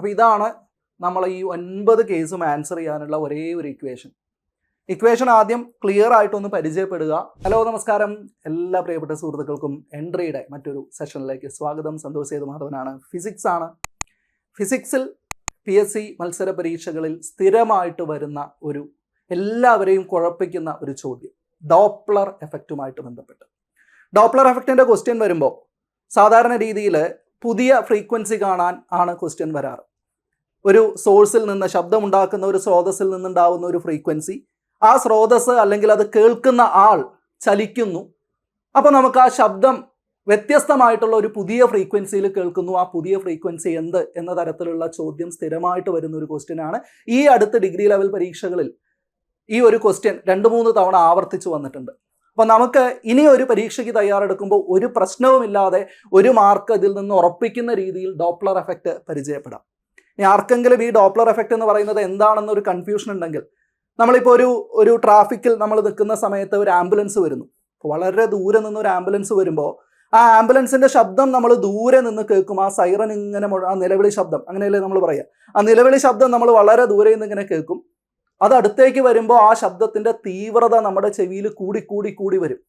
അപ്പോൾ ഇതാണ് നമ്മൾ ഈ ഒൻപത് കേസും ആൻസർ ചെയ്യാനുള്ള ഒരേ ഒരു ഇക്വേഷൻ ഇക്വേഷൻ ആദ്യം ക്ലിയർ ആയിട്ടൊന്ന് പരിചയപ്പെടുക. ഹലോ നമസ്കാരം. എല്ലാ പ്രിയപ്പെട്ട സുഹൃത്തുക്കൾക്കും എൻട്രിയുടെ മറ്റൊരു സെഷനിലേക്ക് സ്വാഗതം. സന്തോഷ് സേതു മാധവനാണ് ഫിസിക്സ് ആണ് ഫിസിക്സിൽ പി എസ് സി മത്സര പരീക്ഷകളിൽ സ്ഥിരമായിട്ട് വരുന്ന ഒരു എല്ലാവരെയും കുഴപ്പിക്കുന്ന ഒരു ചോദ്യം. ഡോപ്ലർ എഫക്റ്റുമായിട്ട് ബന്ധപ്പെട്ട്. ഡോപ്ലർ എഫക്റ്റിന്റെ ക്വസ്റ്റ്യൻ വരുമ്പോൾ സാധാരണ രീതിയിൽ പുതിയ ഫ്രീക്വൻസി കാണാൻ ആണ് ക്വസ്റ്റ്യൻ വരാറ്. ഒരു സോഴ്സിൽ നിന്ന് ശബ്ദമുണ്ടാക്കുന്ന ഒരു സ്രോതസ്സിൽ നിന്നുണ്ടാവുന്ന ഒരു ഫ്രീക്വൻസി. ആ സ്രോതസ് അല്ലെങ്കിൽ അത് കേൾക്കുന്ന ആൾ ചലിക്കുന്നു. അപ്പോൾ നമുക്ക് ആ ശബ്ദം വ്യത്യസ്തമായിട്ടുള്ള ഒരു പുതിയ ഫ്രീക്വൻസിയിൽ കേൾക്കുന്നു. ആ പുതിയ ഫ്രീക്വൻസി എന്ത് എന്ന തരത്തിലുള്ള ചോദ്യം സ്ഥിരമായിട്ട് വരുന്ന ഒരു ക്വസ്റ്റ്യൻ ആണ്. ഈ അടുത്ത ഡിഗ്രി ലെവൽ പരീക്ഷകളിൽ ഈ ഒരു ക്വസ്റ്റ്യൻ രണ്ട് മൂന്ന് തവണ ആവർത്തിച്ചു വന്നിട്ടുണ്ട്. അപ്പോൾ നമുക്ക് ഇനി ഒരു പരീക്ഷയ്ക്ക് തയ്യാറെടുക്കുമ്പോൾ ഒരു പ്രശ്നവുമില്ലാതെ ഒരു മാർക്ക് ഇതിൽ നിന്ന് ഉറപ്പിക്കുന്ന രീതിയിൽ ഡോപ്ലർ എഫക്റ്റ് പരിചയപ്പെടാം. ഇനി ആർക്കെങ്കിലും ഈ ഡോപ്ലർ എഫക്റ്റ് എന്ന് പറയുന്നത് എന്താണെന്നൊരു കൺഫ്യൂഷൻ ഉണ്ടെങ്കിൽ നമ്മളിപ്പോൾ ഒരു ഒരു ട്രാഫിക്കിൽ നമ്മൾ നിൽക്കുന്ന സമയത്ത് ഒരു ആംബുലൻസ് വരുന്നു. വളരെ ദൂരെ നിന്ന് ഒരു ആംബുലൻസ് വരുമ്പോൾ ആ ആംബുലൻസിന്റെ ശബ്ദം നമ്മൾ ദൂരെ നിന്ന് കേൾക്കും. ആ സൈറൻ ഇങ്ങനെ ആ നിലവിളി ശബ്ദം. അങ്ങനെയല്ലേ നമ്മൾ പറയുക ആ നിലവിളി ശബ്ദം നമ്മൾ വളരെ ദൂരെ നിന്ന് ഇങ്ങനെ കേൾക്കും. അത് അടുത്തേക്ക് വരുമ്പോൾ ആ ശബ്ദത്തിന്റെ തീവ്രത നമ്മുടെ ചെവിയിൽ കൂടി കൂടി കൂടി വരും.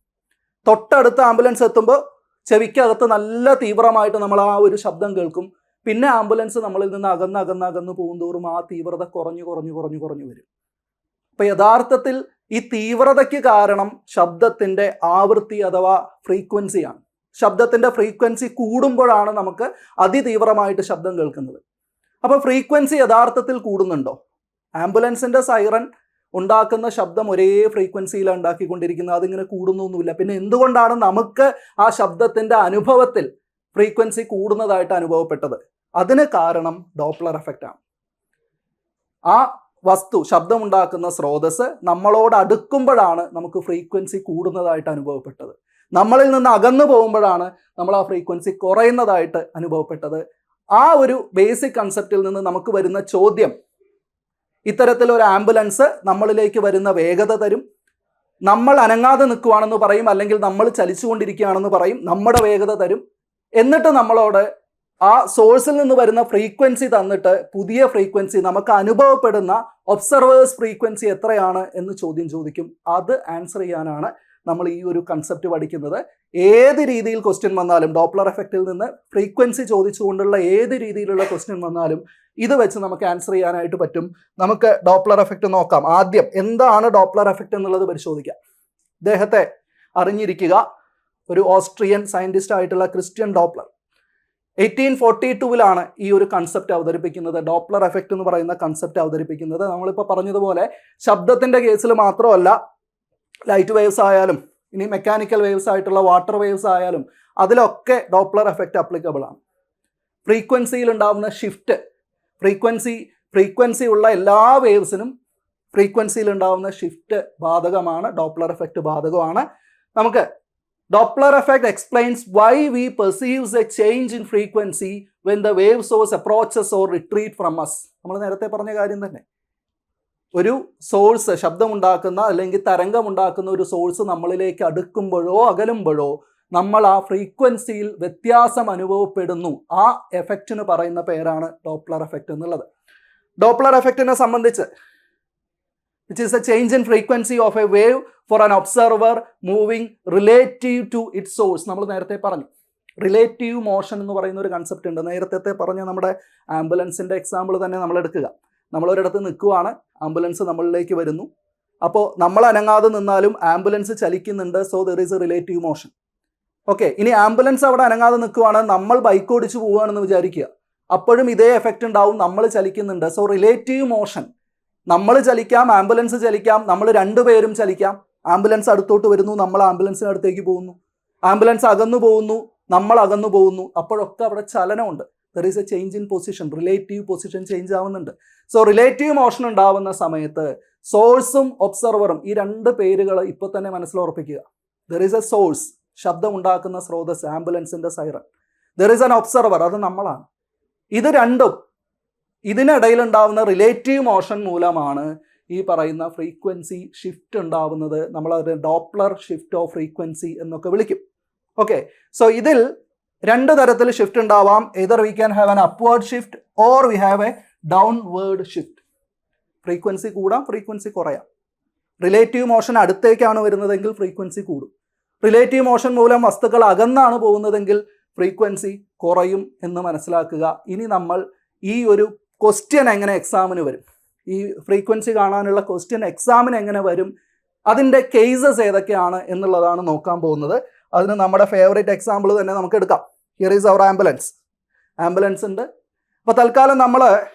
തൊട്ടടുത്ത് ആംബുലൻസ് എത്തുമ്പോൾ ചെവിക്കകത്ത് നല്ല തീവ്രമായിട്ട് നമ്മൾ ആ ഒരു ശബ്ദം കേൾക്കും. പിന്നെ ആംബുലൻസ് നമ്മളിൽ നിന്ന് അകന്ന് അകന്ന് അകന്ന് പോകുന്തോറും ആ തീവ്രത കുറഞ്ഞു കുറഞ്ഞു കുറഞ്ഞു കുറഞ്ഞു വരും. അപ്പൊ യഥാർത്ഥത്തിൽ ഈ തീവ്രതയ്ക്ക് കാരണം ശബ്ദത്തിന്റെ ആവൃത്തി അഥവാ ഫ്രീക്വൻസിയാണ്. ശബ്ദത്തിന്റെ ഫ്രീക്വൻസി കൂടുമ്പോഴാണ് നമുക്ക് അതിതീവ്രമായിട്ട് ശബ്ദം കേൾക്കുന്നത്. അപ്പോൾ ഫ്രീക്വൻസി യഥാർത്ഥത്തിൽ കൂടുന്നുണ്ടോ? ആംബുലൻസിന്റെ സൈറൺ ഉണ്ടാക്കുന്ന ശബ്ദം ഒരേ ഫ്രീക്വൻസിയിലാണ് ഉണ്ടാക്കിക്കൊണ്ടിരിക്കുന്നത്. അതിങ്ങനെ കൂടുന്നൊന്നുമില്ല. പിന്നെ എന്തുകൊണ്ടാണ് നമുക്ക് ആ ശബ്ദത്തിന്റെ അനുഭവത്തിൽ ഫ്രീക്വൻസി കൂടുന്നതായിട്ട് അനുഭവപ്പെട്ടത്. അതിന് കാരണം ഡോപ്ലർ എഫക്റ്റ് ആണ്. ആ വസ്തു ശബ്ദമുണ്ടാക്കുന്ന സ്രോതസ് നമ്മളോട് അടുക്കുമ്പോഴാണ് നമുക്ക് ഫ്രീക്വൻസി കൂടുന്നതായിട്ട് അനുഭവപ്പെട്ടത്. നമ്മളിൽ നിന്ന് അകന്നു പോകുമ്പോഴാണ് നമ്മൾ ആ ഫ്രീക്വൻസി കുറയുന്നതായിട്ട് അനുഭവപ്പെട്ടത്. ആ ഒരു ബേസിക് കൺസെപ്റ്റിൽ നിന്ന് നമുക്ക് വരുന്ന ചോദ്യം ഇത്തരത്തിൽ ഒരു ആംബുലൻസ് നമ്മളിലേക്ക് വരുന്ന വേഗത തരും. നമ്മൾ അനങ്ങാതെ നിൽക്കുവാണെന്ന് പറയും അല്ലെങ്കിൽ നമ്മൾ ചലിച്ചുകൊണ്ടിരിക്കുകയാണെന്ന് പറയും നമ്മുടെ വേഗത തരും. എന്നിട്ട് നമ്മളോട് ആ സോഴ്സിൽ നിന്ന് വരുന്ന ഫ്രീക്വൻസി തന്നിട്ട് പുതിയ ഫ്രീക്വൻസി നമുക്ക് അനുഭവപ്പെടുന്ന ഒബ്സർവേഴ്സ് ഫ്രീക്വൻസി എത്രയാണ് എന്ന് ചോദ്യം ചോദിക്കും. അത് ആൻസർ ചെയ്യാനാണ് നമ്മൾ ഈ ഒരു കൺസെപ്റ്റ് പഠിക്കുന്നത്. ഏത് രീതിയിൽ ക്വസ്റ്റ്യൻ വന്നാലും ഡോപ്ലർ എഫക്റ്റിൽ നിന്ന് ഫ്രീക്വൻസി ചോദിച്ചുകൊണ്ടുള്ള ഏത് രീതിയിലുള്ള ക്വസ്റ്റ്യൻ വന്നാലും ഇത് വെച്ച് നമുക്ക് ആൻസർ ചെയ്യാനായിട്ട് പറ്റും. നമുക്ക് ഡോപ്ലർ എഫക്റ്റ് നോക്കാം. ആദ്യം എന്താണ് ഡോപ്ലർ എഫക്റ്റ് എന്നുള്ളത് പരിശോധിക്കാം. ഇദ്ദേഹത്തെ അറിഞ്ഞിരിക്കുക. ഒരു ഓസ്ട്രിയൻ സയന്റിസ്റ്റ് ആയിട്ടുള്ള ക്രിസ്ത്യൻ ഡോപ്ലർ. എയ്റ്റീൻ ഫോർട്ടി ടൂവിലാണ് ഈ ഒരു കൺസെപ്റ്റ് അവതരിപ്പിക്കുന്നത്. ഡോപ്ലർ എഫക്റ്റ് എന്ന് പറയുന്ന കൺസെപ്റ്റ് അവതരിപ്പിക്കുന്നത്. നമ്മളിപ്പോൾ പറഞ്ഞതുപോലെ ശബ്ദത്തിന്റെ കേസിൽ മാത്രമല്ല ലൈറ്റ് വേവ്സ് ആയാലും ഇനി മെക്കാനിക്കൽ വേവ്സ് ആയിട്ടുള്ള വാട്ടർ വേവ്സ് ആയാലും അതിലൊക്കെ ഡോപ്ലർ എഫക്റ്റ് അപ്ലിക്കബിൾ ആണ്. ഫ്രീക്വൻസിയിൽ ഉണ്ടാകുന്ന ഷിഫ്റ്റ് ഫ്രീക്വൻസി ഫ്രീക്വൻസി ഉള്ള എല്ലാ വേവ്സിനും ഫ്രീക്വൻസിയിൽ ഉണ്ടാകുന്ന ഷിഫ്റ്റ് ബാധകമാണ് ഡോപ്ലർ എഫക്റ്റ് ബാധകമാണ്. നമുക്ക് Doppler effect explains why we perceives a change in frequency when the wave source approaches or retreat from us നമ്മൾ നേരത്തെ പറഞ്ഞ കാര്യം തന്നെ. ഒരു സോഴ്സ് ശബ്ദമുണ്ടാക്കുന്ന അല്ലെങ്കിൽ തരംഗമുണ്ടാക്കുന്ന ഒരു സോഴ്സ് നമ്മളിലേക്ക് അടുക്കുമ്പോഴോ അകലുമ്പോഴോ നമ്മൾ ആ ഫ്രീക്വൻസിയിൽ വ്യത്യാസം അനുഭവപ്പെടുന്നു. ആ എഫക്റ്റിന് പറയുന്ന പേരാണ് ഡോപ്ലർ എഫക്റ്റ് എന്നുള്ളത്. ഡോപ്ലർ എഫക്റ്റിനെ സംബന്ധിച്ച് which is the change in frequency of a wave for an observer moving relative to it source നമ്മൾ നേരത്തെ പറഞ്ഞു റിലേറ്റീവ് മോഷൻ എന്ന് പറയുന്ന ഒരു കൺസെപ്റ്റ് ഉണ്ട്. നേരത്തെ പറഞ്ഞ നമ്മുടെ ആംബുലൻസിന്റെ എക്സാമ്പിൾ തന്നെ നമ്മൾ എടുക്കുക. നമ്മളൊരിടത്ത് നിൽക്കുവാണ് ആംബുലൻസ് നമ്മളിലേക്ക് വരുന്നു. അപ്പോൾ നമ്മൾ അനങ്ങാതെ നിന്നാലും ambulance ചലിക്കുന്നുണ്ട് so there is a relative motion okay ഇനി ആംബുലൻസ് അവിടെ അനങ്ങാതെ നിൽക്കുവാണ് നമ്മൾ ബൈക്ക് ഓടിച്ചു പോവുകയാണെന്ന് വിചാരിക്കുക. അപ്പോഴും ഇതേ എഫക്റ്റ് ഉണ്ടാവും നമ്മൾ ചലിക്കുന്നുണ്ട്. സോ റിലേറ്റീവ് മോഷൻ നമ്മൾ ചലിക്കാം ആംബുലൻസ് ചലിക്കാം നമ്മൾ രണ്ടുപേരും ചലിക്കാം. ആംബുലൻസ് അടുത്തോട്ട് വരുന്നു നമ്മൾ ആംബുലൻസിന് അടുത്തേക്ക് പോകുന്നു. ആംബുലൻസ് അകന്നു പോകുന്നു നമ്മൾ അകന്നു പോകുന്നു. അപ്പോഴൊക്കെ അവിടെ ചലനമുണ്ട്. There is a change in position relative position change ആവുന്നുണ്ട്. സോ റിലേറ്റീവ് മോഷൻ ഉണ്ടാവുന്ന സമയത്ത് സോഴ്സും ഒബ്സർവറും ഈ രണ്ട് പേരുകൾ ഇപ്പോൾ തന്നെ മനസ്സിലുറപ്പിക്കുക ദർ ഈസ് എ സോഴ്സ് ശബ്ദം ഉണ്ടാക്കുന്ന സ്രോതസ് ആംബുലൻസിന്റെ siren there is an observer അത് നമ്മളാണ്. ഇത് രണ്ടും ഇതിനിടയിൽ ഉണ്ടാവുന്ന റിലേറ്റീവ് മോഷൻ മൂലമാണ് ഈ പറയുന്ന ഫ്രീക്വൻസി ഷിഫ്റ്റ് ഉണ്ടാവുന്നത്. നമ്മൾ അത് ഡോപ്ലർ ഷിഫ്റ്റ് ഓഫ് ഫ്രീക്വൻസി എന്നൊക്കെ വിളിക്കും. ഓക്കെ സോ ഇതിൽ രണ്ട് തരത്തിൽ ഷിഫ്റ്റ് ഉണ്ടാവാം. Either we can have an upward shift or we have a downward shift frequency കൂടാം ഫ്രീക്വൻസി കുറയാം. റിലേറ്റീവ് മോഷൻ അടുത്തേക്കാണ് വരുന്നതെങ്കിൽ ഫ്രീക്വൻസി കൂടും. റിലേറ്റീവ് മോഷൻ മൂലം വസ്തുക്കൾ അകന്നാണ് പോകുന്നതെങ്കിൽ ഫ്രീക്വൻസി കുറയും എന്ന് മനസ്സിലാക്കുക. ഇനി നമ്മൾ ഈ ഒരു ക്വസ്റ്റ്യൻ എങ്ങനെ എക്സാമിന് വരും? ഈ ഫ്രീക്വൻസി കാണാനുള്ള ക്വസ്റ്റ്യൻ എക്സാമിന് എങ്ങനെ വരും? അതിന്റെ കേസസ് ഏതൊക്കെയാണ് എന്നുള്ളതാണ് നോക്കാൻ പോകുന്നത്. അതിന് നമ്മുടെ ഫേവറേറ്റ് എക്സാമ്പിൾ തന്നെ നമുക്ക് എടുക്കാം. Here is our ambulance ambulance ഉണ്ട്. അപ്പോൾ തൽക്കാലം നമ്മൾ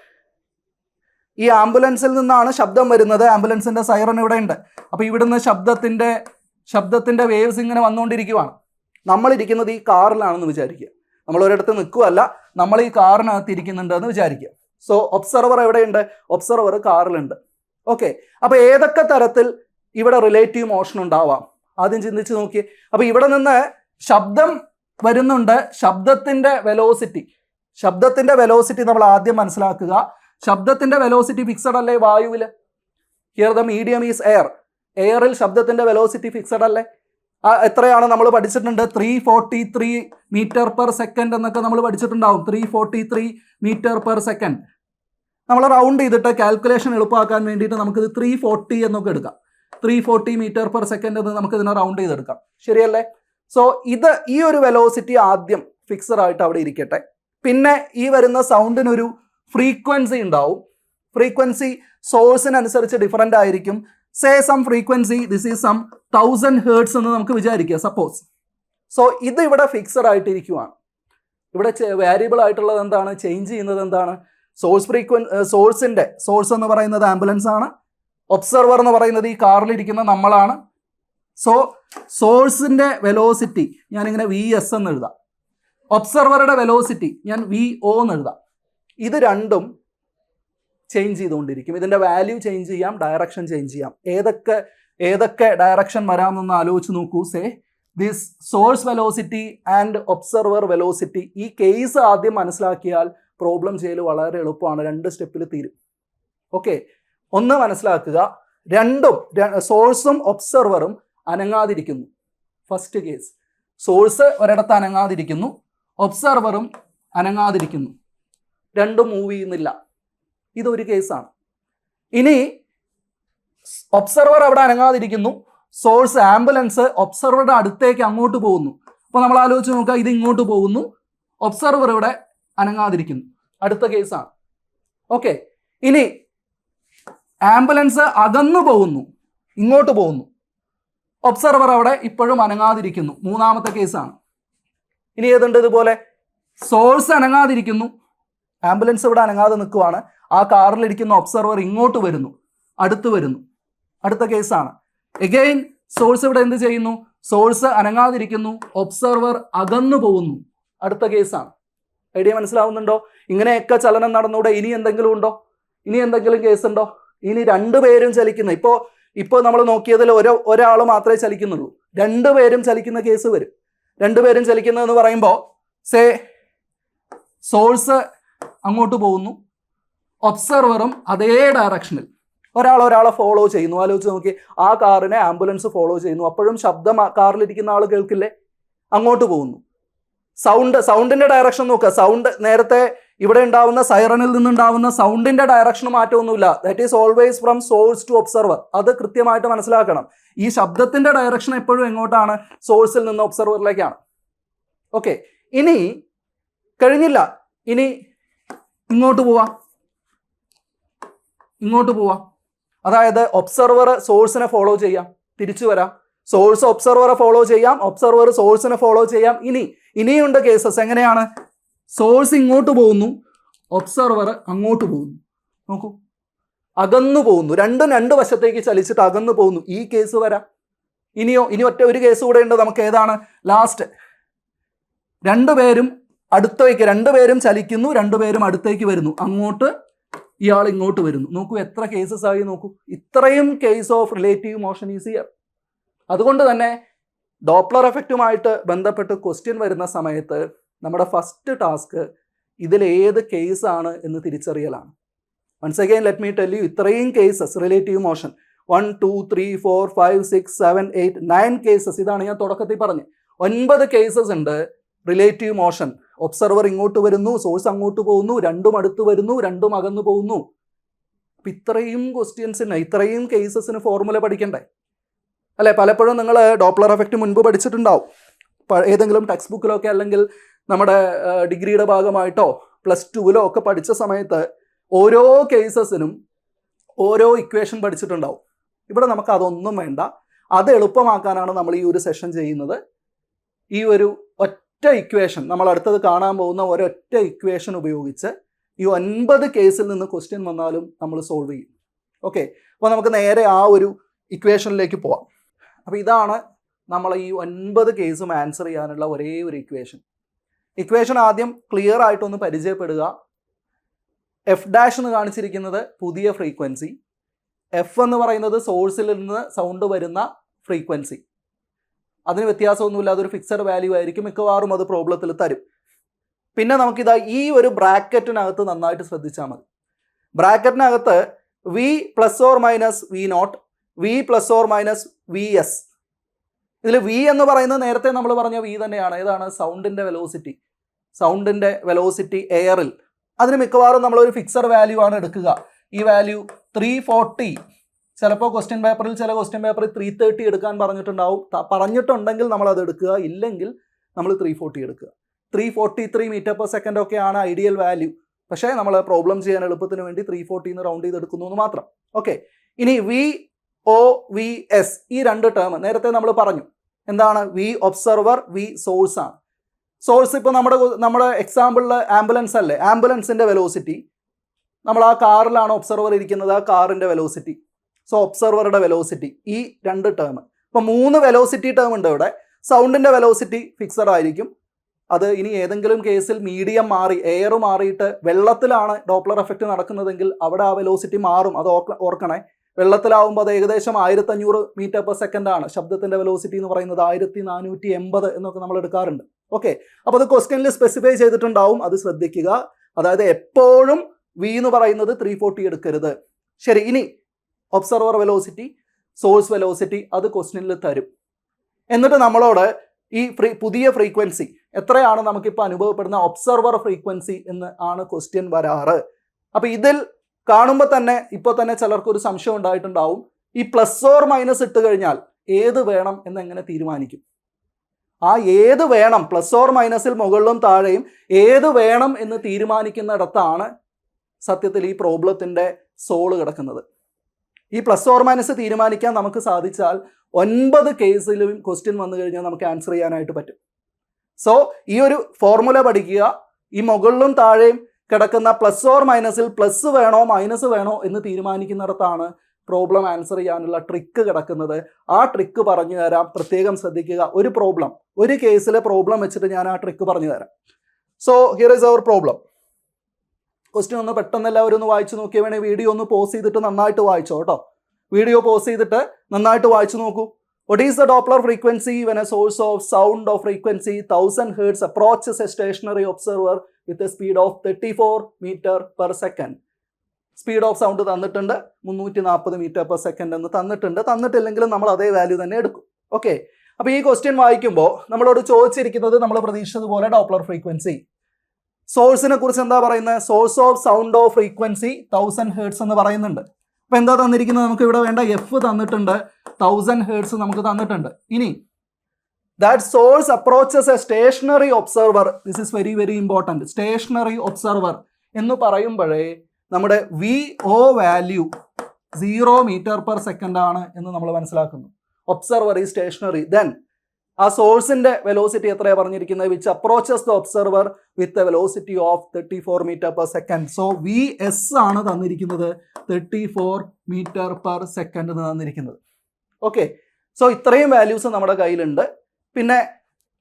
ഈ ആംബുലൻസിൽ നിന്നാണ് ശബ്ദം വരുന്നത്. ആംബുലൻസിന്റെ സൈറൺ ഇവിടെ ഉണ്ട്. അപ്പോൾ ഇവിടുന്ന് ശബ്ദത്തിന്റെ ശബ്ദത്തിന്റെ വേവ്സ് ഇങ്ങനെ വന്നുകൊണ്ടിരിക്കുവാണ്. നമ്മളിരിക്കുന്നത് ഈ കാറിലാണെന്ന് വിചാരിക്കുക. നമ്മൾ ഒരിടത്ത് നിൽക്കുകയല്ല. നമ്മൾ ഈ കാറിനകത്ത് ഇരിക്കുന്നുണ്ടെന്ന് വിചാരിക്കുക. സോ ഒബ്സർവർ എവിടെയുണ്ട്? ഒബ്സർവർ കാറിലുണ്ട്. ഓക്കെ അപ്പോൾ ഏതൊക്കെ തരത്തിൽ ഇവിടെ റിലേറ്റീവ് മോഷൻ ഉണ്ടാവാം? ആദ്യം ചിന്തിച്ച് നോക്കി അപ്പോൾ ഇവിടെ നിന്ന് ശബ്ദം വരുന്നുണ്ട്. ശബ്ദത്തിന്റെ വെലോസിറ്റി ശബ്ദത്തിന്റെ വെലോസിറ്റി നമ്മൾ ആദ്യം മനസ്സിലാക്കുക. ശബ്ദത്തിന്റെ വെലോസിറ്റി ഫിക്സഡ് അല്ലേ വായുവിൽ here the medium is air എയറിൽ ശബ്ദത്തിന്റെ വെലോസിറ്റി ഫിക്സഡ് അല്ലേ? എത്രയാണ് നമ്മൾ പഠിച്ചിട്ടുണ്ട്? Three forty three metre per second എന്നൊക്കെ നമ്മൾ പഠിച്ചിട്ടുണ്ടാവും. Three forty three metre per second നമ്മൾ റൗണ്ട് ചെയ്തിട്ട് കാൽക്കുലേഷൻ എളുപ്പമാക്കാൻ വേണ്ടിയിട്ട് നമുക്കിത് ത്രീ ഫോർട്ടി എന്നൊക്കെ എടുക്കാം. Three forty metre per second എന്ന് നമുക്ക് ഇതിനെ റൗണ്ട് ചെയ്തെടുക്കാം. ശരിയല്ലേ? സോ ഇത് ഈ ഒരു വെലോസിറ്റി ആദ്യം ഫിക്സഡ് ആയിട്ട് അവിടെ ഇരിക്കട്ടെ. പിന്നെ ഈ വരുന്ന സൗണ്ടിനൊരു ഫ്രീക്വൻസി ഉണ്ടാവും. ഫ്രീക്വൻസി സോഴ്സിനനുസരിച്ച് ഡിഫറന്റ് ആയിരിക്കും. Say some frequency this is some thousand hertz എന്ന് നമുക്ക് വിചാരിക്കുക സപ്പോസ് സോ ഇത് ഇവിടെ ഫിക്സഡ് ആയിട്ടിരിക്കുവാണ്. ഇവിടെ വാരിയബിൾ ആയിട്ടുള്ളത് എന്താണ്? ചേഞ്ച് ചെയ്യുന്നത് എന്താണ്? സോഴ്സ് ഫ്രീക്വൻ സോഴ്സിന്റെ സോഴ്സ് എന്ന് പറയുന്നത് ആംബുലൻസ് ആണ്. ഒബ്സർവർ എന്ന് പറയുന്നത് ഈ കാറിലിരിക്കുന്ന നമ്മളാണ്. സോ സോഴ്സിന്റെ വെലോസിറ്റി ഞാനിങ്ങനെ വി എസ് എന്ന് എഴുതാം. ഒബ്സർവറുടെ വെലോസിറ്റി ഞാൻ വി ഒ എന്ന് എഴുതാം. ഇത് രണ്ടും ചേഞ്ച് ചെയ്തുകൊണ്ടിരിക്കും. ഇതിന്റെ വാല്യൂ ചേഞ്ച് ചെയ്യാം ഡയറക്ഷൻ ചേഞ്ച് ചെയ്യാം. ഏതൊക്കെ ഏതൊക്കെ ഡയറക്ഷൻ വരാമെന്നൊന്ന് ആലോചിച്ച് നോക്കൂ say this source velocity and observer velocity ഈ കേസ് ആദ്യം മനസ്സിലാക്കിയാൽ പ്രോബ്ലം ചെയ്യൽ വളരെ എളുപ്പമാണ്. രണ്ട് സ്റ്റെപ്പിൽ തീരും. ഓക്കെ ഒന്ന് മനസ്സിലാക്കുക രണ്ടും സോഴ്സും ഒബ്സർവറും അനങ്ങാതിരിക്കുന്നു. ഫസ്റ്റ് കേസ് സോഴ്സ് ഒരിടത്ത് അനങ്ങാതിരിക്കുന്നു ഒബ്സർവറും അനങ്ങാതിരിക്കുന്നു. രണ്ടും മൂവ് ചെയ്യുന്നില്ല. ഇതൊരു കേസാണ്. ഇനി ഒബ്സർവർ അവിടെ അനങ്ങാതിരിക്കുന്നു. സോഴ്സ് ആംബുലൻസ് ഒബ്സർവറുടെ അടുത്തേക്ക് അങ്ങോട്ട് പോകുന്നു. അപ്പോൾ നമ്മൾ ആലോചിച്ച് നോക്കുക ഇത് ഇങ്ങോട്ട് പോകുന്നു. ഒബ്സർവർ ഇവിടെ അനങ്ങാതിരിക്കുന്നു. അടുത്ത കേസാണ്. ഓക്കെ ഇനി ആംബുലൻസ് അകന്നു പോകുന്നു. ഇങ്ങോട്ട് പോകുന്നു. ഒബ്സർവർ അവിടെ ഇപ്പോഴും അനങ്ങാതിരിക്കുന്നു. മൂന്നാമത്തെ കേസാണ്. ഇനി ഏതുണ്ട് ഇതുപോലെ? സോഴ്സ് അനങ്ങാതിരിക്കുന്നു. ആംബുലൻസ് ഇവിടെ അനങ്ങാതെ നിൽക്കുവാണ്. ആ കാറിലിരിക്കുന്ന ഒബ്സർവർ ഇങ്ങോട്ട് വരുന്നു അടുത്ത് വരുന്നു. അടുത്ത കേസാണ് എഗെയിൻ സോഴ്സ് ഇവിടെ എന്ത് ചെയ്യുന്നു? സോഴ്സ് അനങ്ങാതിരിക്കുന്നു ഒബ്സർവർ അകന്നു പോകുന്നു. അടുത്ത കേസാണ് ഐഡിയ മനസ്സിലാവുന്നുണ്ടോ? ഇങ്ങനെയൊക്കെ ചലനം നടന്നൂടെ? ഇനി എന്തെങ്കിലും ഉണ്ടോ? ഇനി എന്തെങ്കിലും കേസ് ഉണ്ടോ? ഇനി രണ്ടുപേരും ചലിക്കുന്നു ഇപ്പോൾ ഇപ്പോൾ നമ്മൾ നോക്കിയതിൽ ഓരോ ഒരാൾ മാത്രമേ ചലിക്കുന്നുള്ളൂ. രണ്ടുപേരും ചലിക്കുന്ന കേസ് വരും. രണ്ടുപേരും ചലിക്കുന്നതെന്ന് പറയുമ്പോൾ സേ സോഴ്സ് അങ്ങോട്ട് പോകുന്നു. ഒബ്സർവറും അതേ ഡയറക്ഷനിൽ ഒരാൾ ഒരാളെ ഫോളോ ചെയ്യുന്നു. ആലോചിച്ച് നോക്കി. ആ കാറിനെ ആംബുലൻസ് ഫോളോ ചെയ്യുന്നു. അപ്പോഴും ശബ്ദം കാറിലിരിക്കുന്ന ആൾ കേൾക്കില്ലേ? അങ്ങോട്ട് പോകുന്നു. സൗണ്ട് സൗണ്ടിന്റെ ഡയറക്ഷൻ നോക്കുക സൗണ്ട് നേരത്തെ ഇവിടെ ഉണ്ടാവുന്ന സൈറണിൽ നിന്നുണ്ടാവുന്ന സൗണ്ടിന്റെ ഡയറക്ഷൻ മാറ്റമൊന്നുമില്ല. That is always from source to observer അത് കൃത്യമായിട്ട് മനസ്സിലാക്കണം. ഈ ശബ്ദത്തിന്റെ ഡയറക്ഷൻ എപ്പോഴും എങ്ങോട്ടാണ്? സോഴ്സിൽ നിന്ന് ഒബ്സർവറിലേക്കാണ് ഓക്കെ ഇനി കഴിഞ്ഞില്ല. ഇനി ഇങ്ങോട്ട് പോവാം. ഇങ്ങോട്ട് പോവാം. അതായത് ഒബ്സർവർ സോഴ്സിനെ ഫോളോ ചെയ്യാം. തിരിച്ചു വരാം. സോഴ്സ് ഒബ്സർവറെ ഫോളോ ചെയ്യാം. ഒബ്സർവർ സോഴ്സിനെ ഫോളോ ചെയ്യാം. ഇനി ഇനിയുണ്ട് കേസസ് എങ്ങനെയാണ്? സോഴ്സ് ഇങ്ങോട്ട് പോകുന്നു. ഒബ്സർവർ അങ്ങോട്ട് പോകുന്നു. നോക്കൂ. അകന്നു പോകുന്നു. രണ്ടും രണ്ട് വശത്തേക്ക് ചലിച്ചിട്ട് അകന്നു പോകുന്നു. ഈ കേസ് വരാം. ഇനിയോ ഇനി ഒറ്റ ഒരു കേസ് കൂടെ ഉണ്ട്. നമുക്ക് ഏതാണ്? ലാസ്റ്റ് രണ്ടുപേരും അടുത്തേക്ക് രണ്ടുപേരും ചലിക്കുന്നു. രണ്ടുപേരും അടുത്തേക്ക് വരുന്നു. അങ്ങോട്ട് ഇയാൾ ഇങ്ങോട്ട് വരുന്നു. നോക്കൂ എത്ര കേസസ് ആയി നോക്കൂ. ഇത്രയും case of relative motion is here അതുകൊണ്ട് തന്നെ ഡോപ്ലർ എഫക്റ്റുമായിട്ട് ബന്ധപ്പെട്ട് ക്വസ്റ്റ്യൻ വരുന്ന സമയത്ത് നമ്മുടെ ഫസ്റ്റ് ടാസ്ക് ഇതിൽ ഏത് കേസാണ് എന്ന് തിരിച്ചറിയലാണ്. Once again let me tell you ഇത്രയും cases relative motion one two three four five six seven eight nine cases ഇതാണ് ഞാൻ തുടക്കത്തിൽ പറഞ്ഞത്. ഒൻപത് കേസസ് ഉണ്ട് റിലേറ്റീവ് മോഷൻ ഒബ്സർവർ ഇങ്ങോട്ട് വരുന്നു സോഴ്സ് അങ്ങോട്ട് പോകുന്നു രണ്ടും അടുത്ത് വരുന്നു രണ്ടും അകന്നു പോകുന്നു. അപ്പം ഇത്രയും ക്വസ്റ്റ്യൻസിന് ഇത്രയും കേസസിന് ഫോർമുല പഠിക്കണ്ടേ? അല്ലേ? പലപ്പോഴും നിങ്ങൾ ഡോപ്ലർ എഫക്റ്റ് മുൻപ് പഠിച്ചിട്ടുണ്ടാവും. ഏതെങ്കിലും ടെക്സ്റ്റ് ബുക്കിലൊക്കെ അല്ലെങ്കിൽ നമ്മുടെ ഡിഗ്രിയുടെ ഭാഗമായിട്ടോ പ്ലസ് ടുവിലോ ഒക്കെ പഠിച്ച സമയത്ത് ഓരോ കേസസിനും ഓരോ ഇക്വേഷൻ പഠിച്ചിട്ടുണ്ടാവും. ഇവിടെ നമുക്ക് അതൊന്നും വേണ്ട. അത് എളുപ്പമാക്കാനാണ് നമ്മൾ ഈ ഒരു സെഷൻ ചെയ്യുന്നത്. ഈ ഒരു ഒറ്റ ഇക്വേഷൻ നമ്മൾ അടുത്തത് കാണാൻ പോകുന്ന ഒരൊറ്റ ഇക്വേഷൻ ഉപയോഗിച്ച് ഈ ഒൻപത് കേസിൽ നിന്ന് ക്വസ്റ്റ്യൻ വന്നാലും നമ്മൾ സോൾവ് ചെയ്യും. ഓക്കെ അപ്പോൾ നമുക്ക് നേരെ ആ ഒരു ഇക്വേഷനിലേക്ക് പോവാം. അപ്പോൾ ഇതാണ് നമ്മൾ ഈ ഒൻപത് കേസും ആൻസർ ചെയ്യാനുള്ള ഒരേ ഒരു ഇക്വേഷൻ ഇക്വേഷൻ ആദ്യം ക്ലിയർ ആയിട്ടൊന്ന് പരിചയപ്പെടുക. എഫ് ഡാഷ് എന്ന് കാണിച്ചിരിക്കുന്നത് പുതിയ ഫ്രീക്വൻസി എഫ് എന്ന് പറയുന്നത് സോഴ്സിൽ നിന്ന് സൗണ്ട് വരുന്ന ഫ്രീക്വൻസി അതിന് വ്യത്യാസമൊന്നുമില്ല അതൊരു ഫിക്സഡ് വാല്യൂ ആയിരിക്കും മിക്കവാറും അത് പ്രോബ്ലത്തിൽ തരും. പിന്നെ നമുക്കിതാ ഈ ഒരു ബ്രാക്കറ്റിനകത്ത് നന്നായിട്ട് ശ്രദ്ധിച്ചാൽ മതി. ബ്രാക്കറ്റിനകത്ത് V plus or minus V naught V plus or minus V S ഇതിൽ വി എന്ന് പറയുന്നത് നേരത്തെ നമ്മൾ പറഞ്ഞ വി തന്നെയാണ്. ഏതാണ്? സൗണ്ടിന്റെ വെലോസിറ്റി സൗണ്ടിന്റെ വെലോസിറ്റി എയറിൽ അതിന് മിക്കവാറും നമ്മളൊരു ഫിക്സഡ് വാല്യൂ ആണ് എടുക്കുക. ഈ വാല്യൂ ത്രീ ഫോർട്ടി ചിലപ്പോൾ ക്വസ്റ്റ്യൻ പേപ്പറിൽ ചില ക്വസ്റ്റ്യൻ പേപ്പറിൽ ത്രീ തേർട്ടി എടുക്കാൻ പറഞ്ഞിട്ടുണ്ടാവും. പറഞ്ഞിട്ടുണ്ടെങ്കിൽ നമ്മൾ അത് എടുക്കുക. ഇല്ലെങ്കിൽ നമ്മൾ ത്രീ ഫോർട്ടി എടുക്കുക. Three forty three metre per second ഒക്കെയാണ് ഐഡിയൽ വാല്യൂ പക്ഷേ നമ്മൾ പ്രോബ്ലം ചെയ്യാൻ എളുപ്പത്തിന് വേണ്ടി ത്രീ ഫോർട്ടിന്ന് റൗണ്ട് ചെയ്ത് എടുക്കുന്നു എന്ന് മാത്രം. ഓക്കെ ഇനി വി ഒ വി എസ് ഈ രണ്ട് ടേം നേരത്തെ നമ്മൾ പറഞ്ഞു. എന്താണ്? വി ഒബ്സർവർ വി സോഴ്സ് ആണ്. സോഴ്സ് ഇപ്പോൾ നമ്മുടെ നമ്മുടെ എക്സാമ്പിളിൽ ആംബുലൻസ് അല്ലേ? ആംബുലൻസിന്റെ വെലോസിറ്റി നമ്മൾ ആ കാറിലാണ് ഒബ്സർവർ ഇരിക്കുന്നത്. ആ കാറിന്റെ വെലോസിറ്റി സോ ഒബ്സർവറുടെ വെലോസിറ്റി ഈ രണ്ട് ടേം അപ്പോൾ മൂന്ന് വെലോസിറ്റി ടേം ഉണ്ട് ഇവിടെ. സൗണ്ടിന്റെ വെലോസിറ്റി ഫിക്സഡ് ആയിരിക്കും. അത് ഇനി ഏതെങ്കിലും കേസിൽ മീഡിയം മാറി എയർ മാറിയിട്ട് വെള്ളത്തിലാണ് ഡോപ്ലർ എഫക്റ്റ് നടക്കുന്നതെങ്കിൽ അവിടെ ആ വെലോസിറ്റി മാറും. അത് ഓർക്കണേ. വെള്ളത്തിലാവുമ്പോൾ അത് ഏകദേശം ആയിരത്തഞ്ഞൂറ് മീറ്റർ പെർ സെക്കൻഡ് ആണ്. ശബ്ദത്തിന്റെ വെലോസിറ്റി എന്ന് പറയുന്നത് ആയിരത്തി നാനൂറ്റി എൺപത് എന്നൊക്കെ നമ്മൾ എടുക്കാറുണ്ട്. ഓക്കെ അപ്പോൾ അത് ക്വസ്റ്റ്യനിൽ സ്പെസിഫൈ ചെയ്തിട്ടുണ്ടാവും. അത് ശ്രദ്ധിക്കുക. അതായത് എപ്പോഴും വി എന്ന് പറയുന്നത് ത്രീ ഫോർട്ടി എടുക്കരുത്. ശരി ഇനി ഒബ്സർവർ വെലോസിറ്റി സോഴ്സ് വെലോസിറ്റി അത് ക്വസ്റ്റ്യനിൽ തരും. എന്നിട്ട് നമ്മളോട് ഈ ഫ്രീ പുതിയ ഫ്രീക്വൻസി എത്രയാണ് നമുക്കിപ്പോൾ അനുഭവപ്പെടുന്ന ഒബ്സർവർ ഫ്രീക്വൻസി എന്ന് ആണ് ക്വസ്റ്റ്യൻ വരാറ്. അപ്പോൾ ഇതിൽ കാണുമ്പോൾ തന്നെ ഇപ്പോൾ തന്നെ ചിലർക്ക് ഒരു സംശയം ഉണ്ടായിട്ടുണ്ടാവും. ഈ പ്ലസ് ഓർ മൈനസ് ഇട്ട് കഴിഞ്ഞാൽ ഏത് വേണം എന്ന് എങ്ങനെ തീരുമാനിക്കും? ആ ഏത് വേണം പ്ലസ് ഓർ മൈനസിൽ മുകളിലും താഴെയും ഏത് വേണം എന്ന് തീരുമാനിക്കുന്നിടത്താണ് സത്യത്തിൽ ഈ പ്രോബ്ലത്തിന്റെ സോൾ കിടക്കുന്നത്. ഈ പ്ലസ് ഓർ മൈനസ് തീരുമാനിക്കാൻ നമുക്ക് സാധിച്ചാൽ ഒൻപത് കേസിലും ക്വസ്റ്റ്യൻ വന്നു കഴിഞ്ഞാൽ നമുക്ക് ആൻസർ ചെയ്യാനായിട്ട് പറ്റും. സോ ഈ ഒരു ഫോർമുല പഠിക്കുക. ഈ മുകളിലും താഴെയും കിടക്കുന്ന പ്ലസ് ഓർ മൈനസിൽ പ്ലസ് വേണോ മൈനസ് വേണോ എന്ന് തീരുമാനിക്കുന്നിടത്താണ് പ്രോബ്ലം ആൻസർ ചെയ്യാനുള്ള ട്രിക്ക് കിടക്കുന്നത്. ആ ട്രിക്ക് പറഞ്ഞു തരാം. പ്രത്യേകം ശ്രദ്ധിക്കുക. ഒരു പ്രോബ്ലം ഒരു കേസിലെ പ്രോബ്ലം വെച്ചിട്ട് ഞാൻ ആ ട്രിക്ക് പറഞ്ഞു തരാം. So here is our problem question ഒന്ന് പെട്ടെന്ന് എല്ലാവരും ഒന്ന് വായിച്ചു നോക്കിയാൽ വേണേൽ വീഡിയോ ഒന്ന് പോസ് ചെയ്തിട്ട് നന്നായിട്ട് വായിച്ചോ കേട്ടോ. വീഡിയോ പോസ് ചെയ്തിട്ട് നന്നായിട്ട് വായിച്ചു നോക്കൂ. What is the Doppler frequency when a source of sound of frequency thousand hertz approaches a stationary observer with a speed of thirty four metre per second speed of sound തന്നിട്ടുണ്ട്. മുന്നൂറ്റി നാൽപ്പത് metre per second എന്ന് തന്നിട്ടുണ്ട്. തന്നിട്ടില്ലെങ്കിലും നമ്മൾ അതേ value തന്നെ എടുക്കും. Okay അപ്പോൾ ഈ ക്വസ്റ്റ്യൻ വായിക്കുമ്പോൾ നമ്മളോട് ചോദിച്ചിരിക്കുന്നത് നമ്മൾ പ്രതീക്ഷിച്ചതുപോലെ ഡോപ്ലർ ഫ്രീക്വൻസി സോഴ്സിനെ കുറിച്ച് എന്താ പറയുന്നത്? Source of sound of frequency thousand hertz എന്ന് പറയുന്നുണ്ട്. അപ്പോൾ എന്താ തന്നിരിക്കുന്നത്? നമുക്ക് ഇവിടെ വേണ്ട എഫ് തന്നിട്ടുണ്ട്. തൗസൻഡ് ഹേർട്സ് നമുക്ക് തന്നിട്ടുണ്ട്. ഇനി that source approaches a stationary observer this is very very important stationary observer എന്ന് പറയുമ്പോഴേ നമ്മുടെ V O value zero metre per second ആണ് എന്ന് നമ്മൾ മനസ്സിലാക്കുന്നു. ഒബ്സർവർ ഈ സ്റ്റേഷനറി ദെൻ ആ സോഴ്സിന്റെ വെലോസിറ്റി എത്രയാണ് പറഞ്ഞിരിക്കുന്നത്? Which approaches the observer with a velocity of thirty four metre per second so V S ആണ് തന്നിരിക്കുന്നത് thirty four metre per second എന്ന് തന്നിരിക്കുന്നത്. ഓക്കെ സോ ഇത്രയും വാല്യൂസ് നമ്മുടെ കയ്യിലുണ്ട്. പിന്നെ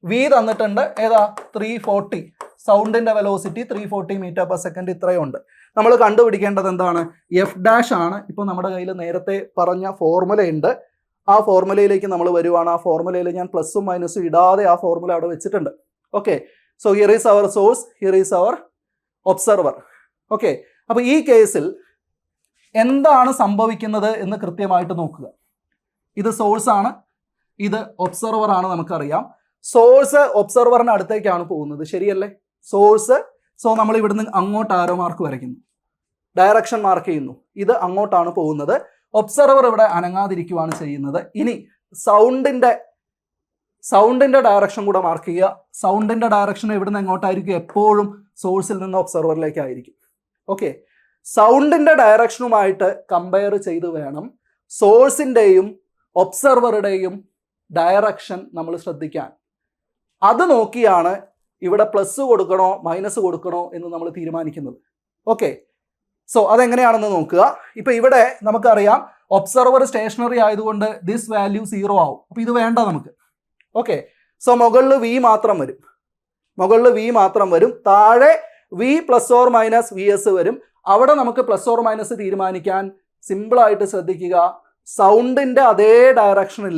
വി തന്നിട്ടുണ്ട്. ഏതാ? Three forty സൗണ്ടിന്റെ velocity three forty metre per second ഇത്രയും ഉണ്ട് നമ്മൾ കണ്ടുപിടിക്കേണ്ടത് എന്താണ്? എഫ് ഡാഷ് ആണ്. ഇപ്പോൾ നമ്മുടെ കയ്യിൽ നേരത്തെ പറഞ്ഞ ഫോർമുല ഉണ്ട്. ആ ഫോർമുലയിലേക്ക് നമ്മൾ വരുവാണ്. ആ ഫോർമുലയിൽ ഞാൻ പ്ലസ്സും മൈനസും ഇടാതെ ആ ഫോർമുല അവിടെ വെച്ചിട്ടുണ്ട്. Okay so here is our source here is our observer okay അപ്പോൾ ഈ കേസിൽ എന്താണ് സംഭവിക്കുന്നത് എന്ന് കൃത്യമായിട്ട് നോക്കുക. ഇത് സോഴ്സ് ആണ്. ഇത് ഒബ്സർവർ ആണ് നമുക്കറിയാം. സോഴ്സ് ഒബ്സർവറിന് അടുത്തേക്കാണ് പോകുന്നത്. ശരിയല്ലേ? സോഴ്സ് സോ നമ്മൾ ഇവിടുന്ന് അങ്ങോട്ട് ആരോ മാർക്ക് വരയ്ക്കുന്നു. ഡയറക്ഷൻ മാർക്ക് ചെയ്യുന്നു. ഇത് അങ്ങോട്ടാണ് പോകുന്നത്. ഒബ്സർവർ ഇവിടെ അനങ്ങാതിരിക്കുവാണ് ചെയ്യുന്നത്. ഇനി സൗണ്ടിന്റെ സൗണ്ടിന്റെ ഡയറക്ഷൻ കൂടെ മാർക്ക് ചെയ്യുക. സൗണ്ടിന്റെ ഡയറക്ഷൻ ഇവിടുന്ന് എങ്ങോട്ടായിരിക്കും? എപ്പോഴും സോഴ്സിൽ നിന്ന് ഒബ്സർവറിലേക്ക് ആയിരിക്കും ഓക്കെ സൗണ്ടിന്റെ ഡയറക്ഷനുമായിട്ട് കമ്പയർ ചെയ്ത് വേണം. സോഴ്സിന്റെയും ഒബ്സർവറുടെയും ഡയറക്ഷൻ നമ്മൾ ശ്രദ്ധിക്കാൻ. അത് നോക്കിയാണ് ഇവിടെ പ്ലസ് കൊടുക്കണോ മൈനസ് കൊടുക്കണോ എന്ന് നമ്മൾ തീരുമാനിക്കുന്നത്. ഓക്കെ സോ അതെങ്ങനെയാണെന്ന് നോക്കുക. ഇപ്പൊ ഇവിടെ നമുക്കറിയാം ഒബ്സർവർ സ്റ്റേഷനറി ആയതുകൊണ്ട് ദിസ് വാല്യൂ സീറോ ആവും. അപ്പൊ ഇത് വേണ്ട നമുക്ക്. ഓക്കെ സോ മുകളിൽ വി മാത്രം വരും. മുകളിൽ വി മാത്രം വരും. താഴെ V plus or minus V S വരും. അവിടെ നമുക്ക് പ്ലസ് ഓർ മൈനസ് തീരുമാനിക്കാൻ സിമ്പിളായിട്ട് ശ്രദ്ധിക്കുക. സൗണ്ടിന്റെ അതേ ഡയറക്ഷനിൽ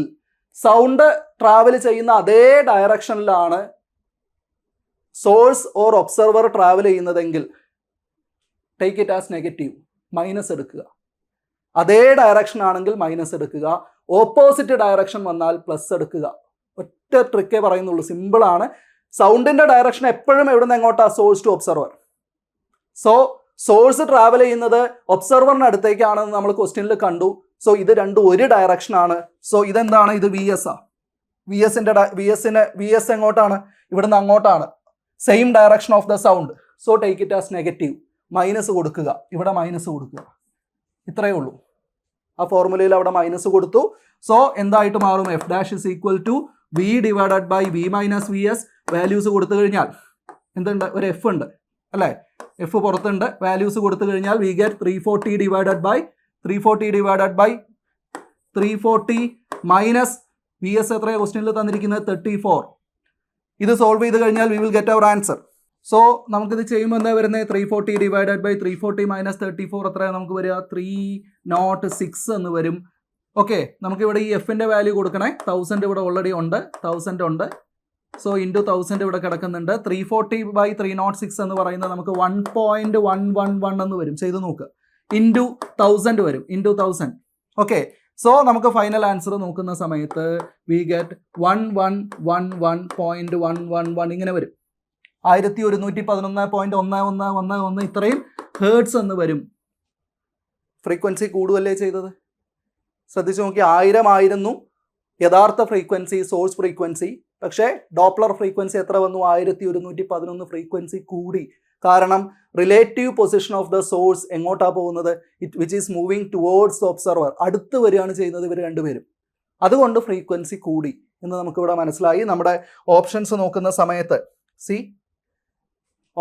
സൗണ്ട് ട്രാവൽ ചെയ്യുന്ന അതേ ഡയറക്ഷനിലാണ് സോഴ്സ് ഓർ ഒബ്സർവർ ട്രാവൽ ചെയ്യുന്നതെങ്കിൽ take it as negative minus എടുക്കുക. അതേ ഡയറക്ഷൻ ആണെങ്കിൽ മൈനസ് എടുക്കുക. ഓപ്പോസിറ്റ് ഡയറക്ഷൻ വന്നാൽ പ്ലസ് എടുക്കുക. ഒറ്റ ട്രിക്കേ പറയുന്നുള്ളൂ. സിമ്പിളാണ് സൗണ്ടിന്റെ ഡയറക്ഷൻ എപ്പോഴും എവിടെ നിന്ന് എങ്ങോട്ടാ? Source to observer so source travel ചെയ്യുന്നത് ഒബ്സർവറിന് അടുത്തേക്കാണെന്ന് നമ്മൾ ക്വസ്റ്റ്യനിൽ കണ്ടു. സോ ഇത് രണ്ടും ഒരു ഡയറക്ഷൻ ആണ്. സോ ഇതെന്താണ്? ഇത് വി എസ് ആ. വി എസിന്റെ വി എസിന് വി എസ് എങ്ങോട്ടാണ്? ഇവിടുന്ന് അങ്ങോട്ടാണ്. Same direction of the sound so take it as negative minus കൊടുക്കുക. ഇവിടെ മൈനസ് കൊടുക്കുക. ഇത്രയേ ഉള്ളൂ. ആ ഫോർമുലയിൽ അവിടെ മൈനസ് കൊടുത്തു. സോ എന്തായിട്ട് മാറും? F dash is equal to V divided by V minus V S values കൊടുത്തു കഴിഞ്ഞാൽ എന്തുണ്ട്? ഒരു എഫ് ഉണ്ട്. അല്ലേ? എഫ് പുറത്തുണ്ട്. വാല്യൂസ് കൊടുത്തു കഴിഞ്ഞാൽ we get three forty divided by three forty divided by three forty minus V S എത്രയാണ് ക്വസ്റ്റ്യനിൽ തന്നിരിക്കുന്നത്? തേർട്ടി ഫോർ ഇത് സോൾവ് ചെയ്ത് കഴിഞ്ഞാൽ we will get our answer so നമുക്കിത് ചെയ്യുമ്പോൾ എന്താ വരുന്നത്? Three forty divided by three forty minus thirty four എത്രയാണ് നമുക്ക് വരിക? ത്രീ നോട്ട് സിക്സ് എന്ന് വരും. ഓക്കെ നമുക്കിവിടെ ഈ എഫിന്റെ വാല്യൂ കൊടുക്കണേ. തൗസൻഡ് ഇവിടെ ഓൾറെഡി ഉണ്ട്. തൗസൻഡ് ഉണ്ട്. സോ ഇന്റു തൗസൻഡ് ഇവിടെ കിടക്കുന്നുണ്ട്. Three forty by three naught six എന്ന് പറയുന്നത് നമുക്ക് one point one one one എന്ന് വരും. ചെയ്ത് നോക്കുക ഇന്റു തൗസൻഡ് വരും. ഇന്റു തൗസൻഡ് ഓക്കെ സോ നമുക്ക് ഫൈനൽ ആൻസർ നോക്കുന്ന സമയത്ത് we get one one one one point one one one ഇങ്ങനെ വരും. ആയിരത്തി ഒരുന്നൂറ്റി പതിനൊന്ന് പോയിന്റ് ഒന്ന് ഒന്ന് ഒന്ന് ഒന്ന് ഇത്രയും ഹേർട്സ് എന്ന് വരും. ഫ്രീക്വൻസി കൂടുകയല്ലേ ചെയ്തത്? ശ്രദ്ധിച്ചു നോക്കി ആയിരം ആയിരുന്നു. യഥാർത്ഥ ഫ്രീക്വൻസി സോഴ്സ് ഫ്രീക്വൻസി പക്ഷേ ഡോപ്ലർ ഫ്രീക്വൻസി എത്ര വന്നു? ആയിരത്തി ഒരുന്നൂറ്റി പതിനൊന്ന് ഫ്രീക്വൻസി കൂടി. കാരണം relative position of the source എങ്ങോട്ടാ പോകുന്നത്? It which is moving towards observer അടുത്ത് വരികയാണ് ചെയ്യുന്നത് ഇവർ രണ്ടുപേരും. അതുകൊണ്ട് ഫ്രീക്വൻസി കൂടി എന്ന് നമുക്കിവിടെ മനസ്സിലായി. നമ്മുടെ ഓപ്ഷൻസ് നോക്കുന്ന സമയത്ത് സി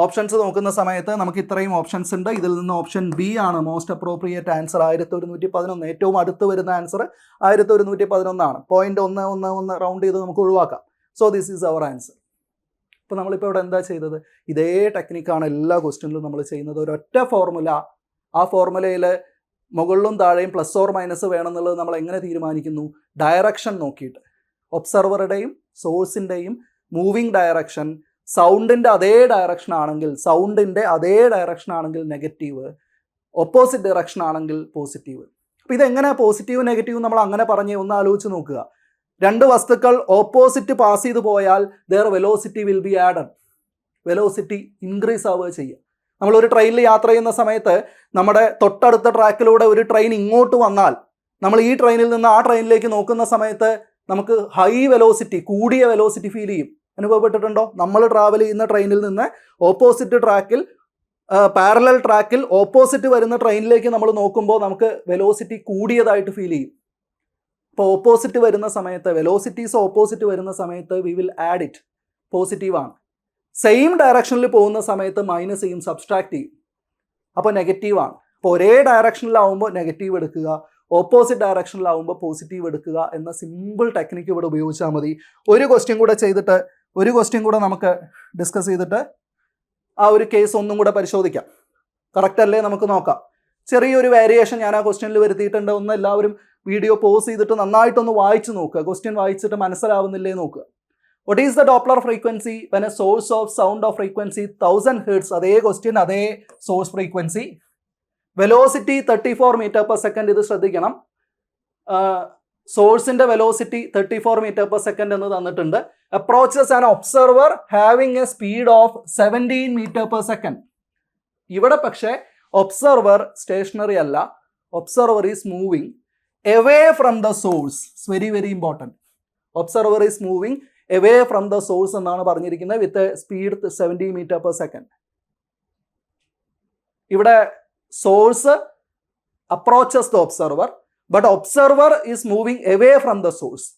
ഓപ്ഷൻസ് നോക്കുന്ന സമയത്ത് നമുക്ക് ഇത്രയും ഓപ്ഷൻസ് ഉണ്ട്. ഇതിൽ നിന്ന് ഓപ്ഷൻ ബി ആണ് മോസ്റ്റ് അപ്രോപ്രിയേറ്റ് ആൻസർ ആയിരത്തി ഒരുന്നൂറ്റി പതിനൊന്ന് ഏറ്റവും അടുത്ത് വരുന്ന ആൻസർ ആയിരത്തി ഒരുന്നൂറ്റി പതിനൊന്നാണ് പോയിന്റ് ഒന്ന് ഒന്ന് ഒന്ന് റൗണ്ട് ചെയ്ത് നമുക്ക് ഒഴിവാക്കാം. So this is our answer ഇപ്പോൾ നമ്മളിപ്പോൾ ഇവിടെ എന്താ ചെയ്തത്? ഇതേ ടെക്നിക്കാണ് എല്ലാ ക്വസ്റ്റ്യനിലും നമ്മൾ ചെയ്യുന്നത്. ഒരൊറ്റ ഫോർമുല ആ ഫോർമുലയിൽ മുകളിലും താഴെയും പ്ലസ് ഓർ മൈനസ് വേണമെന്നുള്ളത് നമ്മൾ എങ്ങനെ തീരുമാനിക്കുന്നു? ഡയറക്ഷൻ നോക്കിയിട്ട്. ഒബ്സർവറുടെയും സോഴ്സിന്റെയും മൂവിങ് ഡയറക്ഷൻ സൗണ്ടിന്റെ അതേ ഡയറക്ഷൻ ആണെങ്കിൽ സൗണ്ടിന്റെ അതേ ഡയറക്ഷൻ ആണെങ്കിൽ നെഗറ്റീവ് ഓപ്പോസിറ്റ് ഡയറക്ഷൻ ആണെങ്കിൽ പോസിറ്റീവ് അപ്പോൾ ഇതെങ്ങനെ പോസിറ്റീവ് നെഗറ്റീവ് നമ്മൾ അങ്ങനെ പറഞ്ഞ് ഒന്ന് ആലോചിച്ച് നോക്കുക. രണ്ട് വസ്തുക്കൾ ഓപ്പോസിറ്റ് പാസ് ചെയ്തു പോയാൽ there velocity will be added velocity increase ആവുക ചെയ്യുക നമ്മൾ ഒരു ട്രെയിനിൽ യാത്ര ചെയ്യുന്ന സമയത്ത് നമ്മുടെ തൊട്ടടുത്ത ട്രാക്കിലൂടെ ഒരു ട്രെയിൻ ഇങ്ങോട്ട് വന്നാൽ നമ്മൾ ഈ ട്രെയിനിൽ നിന്ന് ആ ട്രെയിനിലേക്ക് നോക്കുന്ന സമയത്ത് നമുക്ക് ഹൈ വെലോസിറ്റി കൂടിയ വെലോസിറ്റി ഫീൽ ചെയ്യും. അനുഭവപ്പെട്ടിട്ടുണ്ടോ? നമ്മൾ ട്രാവൽ ചെയ്യുന്ന ട്രെയിനിൽ നിന്ന് ഓപ്പോസിറ്റ് ട്രാക്കിൽ പാരലൽ ട്രാക്കിൽ ഓപ്പോസിറ്റ് വരുന്ന ട്രെയിനിലേക്ക് നമ്മൾ നോക്കുമ്പോൾ നമുക്ക് വെലോസിറ്റി കൂടിയതായിട്ട് ഫീൽ ചെയ്യും. ഇപ്പോൾ ഓപ്പോസിറ്റ് വരുന്ന സമയത്ത് വെലോസിറ്റീസ് ഓപ്പോസിറ്റ് വരുന്ന സമയത്ത് വി വിൽ ആഡ് ഇറ്റ് പോസിറ്റീവാണ് സെയിം ഡയറക്ഷനിൽ പോകുന്ന സമയത്ത് മൈനസ് ചെയ്യും സബ്സ്ട്രാക്ട് ചെയ്യും. അപ്പോൾ നെഗറ്റീവാണ് അപ്പോൾ ഒരേ ഡയറക്ഷനിലാവുമ്പോൾ നെഗറ്റീവ് എടുക്കുക ഓപ്പോസിറ്റ് ഡയറക്ഷനിലാവുമ്പോൾ പോസിറ്റീവ് എടുക്കുക എന്ന സിമ്പിൾ ടെക്നിക്ക് ഇവിടെ ഉപയോഗിച്ചാൽ മതി. ഒരു ക്വസ്റ്റ്യൻ കൂടെ ചെയ്തിട്ട് ഒരു ക്വസ്റ്റ്യൻ കൂടെ നമുക്ക് ഡിസ്കസ് ചെയ്തിട്ട് ആ ഒരു കേസ് ഒന്നും കൂടെ പരിശോധിക്കാം. കറക്റ്റ് അല്ലേ? നമുക്ക് നോക്കാം. ചെറിയൊരു വേരിയേഷൻ ഞാൻ ആ ക്വസ്റ്റ്യനിൽ വരുത്തിയിട്ടുണ്ട്. ഒന്ന് എല്ലാവരും വീഡിയോ പോസ് ചെയ്തിട്ട് നന്നായിട്ടൊന്ന് വായിച്ചു നോക്കുക. ക്വസ്റ്റ്യൻ വായിച്ചിട്ട് മനസ്സിലാവുന്നില്ലേ നോക്കുക. What is the Doppler frequency when a source of sound of frequency thousand hertz അതേ ക്വസ്റ്റ്യൻ അതേ source frequency velocity thirty four meter per second ഇത് ശ്രദ്ധിക്കണം. സോഴ്സിന്റെ velocity thirty four meter per second എന്ന് തന്നിട്ടുണ്ട്. Approaches an observer having a speed of seventeen meter per second ഇവിടെ പക്ഷേ observer stationary അല്ല. Observer is moving away from the source very very important observer is moving away from the source എന്നാണ് പറഞ്ഞിരിക്കുന്നത് with speed seventy meter per second ഇവിടെ source approaches the observer but observer is moving away from the source